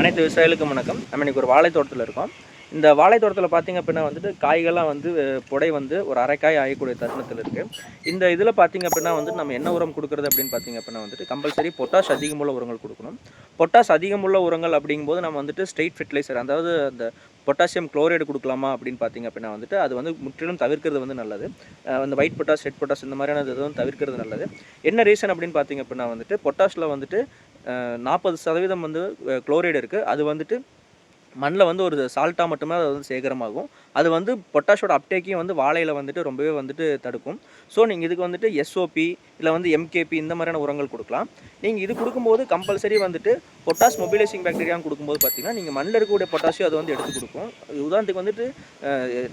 அனைத்து விவசாயிகளுக்கும் வணக்கம். நம்ம இன்றைக்கி ஒரு வாழை தோட்டத்தில் இருக்கோம். இந்த வாழை தோட்டத்தில் பார்த்தீங்க அப்படின்னா வந்துட்டு காய்கள்லாம் வந்து புடை வந்து ஒரு அரைக்காய் ஆகக்கூடிய தருணத்தில் இருக்குது இந்த இதில் பார்த்தீங்க அப்படின்னா வந்து நம்ம என்ன உரம் கொடுக்குறது அப்படின்னு பார்த்தீங்க அப்படின்னா வந்துட்டு கம்பல்சரி பொட்டாஷ் அதிகமுள்ள உரங்கள் கொடுக்கணும். பொட்டாஷ் அதிகமுள்ள உரங்கள் அப்படிங்கும்போது நம்ம வந்துட்டு ஸ்ட்ரெயிட் ஃபெர்டிலைசர் அதாவது அந்த பொட்டாசியம் குளோரைடு கொடுக்கலாமா அப்படின்னு பார்த்தீங்க அப்படின்னா வந்துட்டு அது வந்து முற்றிலும் தவிர்க்கிறது வந்து நல்லது. அந்த ஒயிட் பொட்டாஸ் ரெட் பொட்டாஸ் இந்த மாதிரியான இது வந்து தவிர்க்கிறது நல்லது. என்ன ரீசன் அப்படின்னு பார்த்தீங்க அப்படின்னா வந்துட்டு பொட்டாஷில் வந்துட்டு நாற்பது சதவீதம் வந்து குளோரைடு இருக்குது அது வந்துட்டு மண்ணில் வந்து ஒரு சால்ட்டாக மட்டுமே அது வந்து சேகரமாகும். அது வந்து பொட்டாஷோட அப்டேக்கையும் வந்து வாழையில் வந்துட்டு ரொம்பவே வந்துட்டு தடுக்கும். ஸோ நீங்கள் இதுக்கு வந்துட்டு எஸ்ஓபி இல்லை வந்து எம்கேபி இந்த மாதிரியான உரங்கள் கொடுக்கலாம். நீங்கள் இது கொடுக்கும்போது கம்பல்சரி வந்துட்டு பொட்டாஷ் மொபிலைசிங் பாக்டீரியான்னு கொடுக்கும்போது பார்த்தீங்கன்னா நீங்கள் மண்ணில் இருக்கக்கூடிய பொட்டாசியம் அது வந்து எடுத்து கொடுக்கும். உதாரணத்துக்கு வந்துட்டு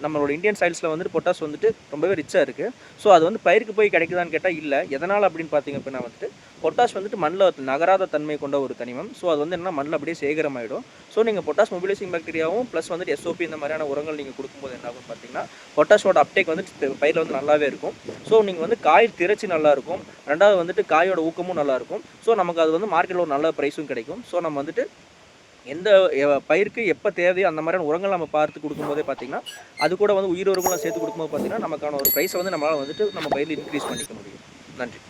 நம்மளோட இந்தியன் சைல்ஸில் வந்துட்டு பொட்டாஷ் வந்துட்டு ரொம்பவே ரிச்சாக இருக்குது ஸோ அது வந்து பயிருக்கு போய் கிடைக்குதான்னு கேட்டால் இல்லை. எதனால் அப்படின்னு பார்த்தீங்க அப்படின்னா வந்துட்டு பொட்டாஷ் வந்துட்டு மண்ணில் நகராத தன்மை கொண்ட ஒரு தனிமம். ஸோ அது வந்து என்ன மண்ணில் அப்படியே சேகரமாயிடும். ஸோ நீங்கள் பொட்டாஷ் மொபைல் ஸ்டெபிலைசிங் பாக்டீரியாவும் ப்ளஸ் வந்துட்டு எஸ்ஓபி இந்த மாதிரியான உரங்கள் நீங்கள் கொடுக்கும்போது என்ன ஆகும் பார்த்தீங்கன்னா பொட்டாஷோட அப்டேக் வந்துட்டு பயிரில் வந்து நல்லாவே இருக்கும். ஸோ நீங்கள் வந்து காய் திரைச்சி நல்லாயிருக்கும் ரெண்டாவது வந்துட்டு காயோட ஊக்கமும் நல்லாயிருக்கும் ஸோ நமக்கு அது வந்து மார்க்கெட்டில் ஒரு நல்ல ப்ரைஸும் கிடைக்கும். ஸோ நம்ம வந்துட்டு எந்த பயிருக்கு எப்போ தேவையோ அந்த மாதிரியான உரங்கள் நம்ம பார்த்து கொடுக்கும்போதே பார்த்தீங்கன்னா அது கூட வந்து உயிர் சேர்த்து கொடுக்கும்போது பார்த்தீங்கன்னா நமக்கான ஒரு ப்ரைஸை வந்து நம்மளால் வந்துட்டு நம்ம பயிரில் இன்க்ரீஸ் பண்ணிக்க முடியும். நன்றி.